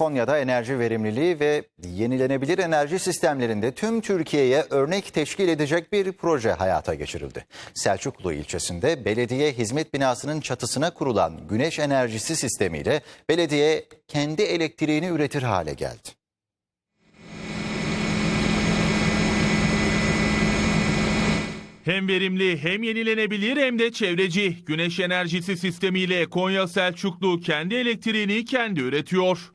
Konya'da enerji verimliliği ve yenilenebilir enerji sistemlerinde tüm Türkiye'ye örnek teşkil edecek bir proje hayata geçirildi. Selçuklu ilçesinde belediye hizmet binasının çatısına kurulan güneş enerjisi sistemiyle belediye kendi elektriğini üretir hale geldi. Hem verimli hem yenilenebilir hem de çevreci. Güneş enerjisi sistemiyle Konya Selçuklu kendi elektriğini kendi üretiyor.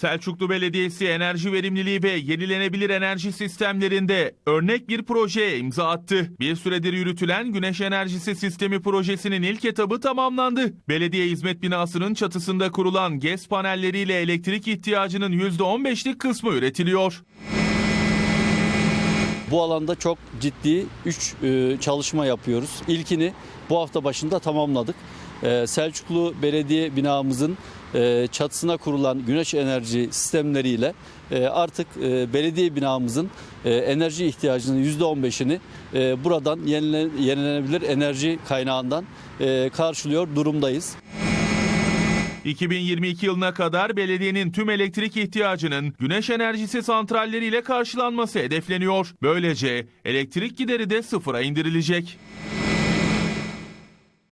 Selçuklu Belediyesi enerji verimliliği ve yenilenebilir enerji sistemlerinde örnek bir projeye imza attı. Bir süredir yürütülen güneş enerjisi sistemi projesinin ilk etabı tamamlandı. Belediye hizmet binasının çatısında kurulan GES panelleriyle elektrik ihtiyacının %15'lik kısmı üretiliyor. Bu alanda çok ciddi 3 çalışma yapıyoruz. İlkini bu hafta başında tamamladık. E, Selçuklu Belediye binamızın e, çatısına kurulan güneş enerji sistemleriyle e, artık e, belediye binamızın e, enerji ihtiyacının %15'ini e, buradan yenile- yenilenebilir enerji kaynağından e, karşılıyor durumdayız. 2022 yılına kadar belediyenin tüm elektrik ihtiyacının güneş enerjisi santralleriyle karşılanması hedefleniyor. Böylece elektrik gideri de sıfıra indirilecek.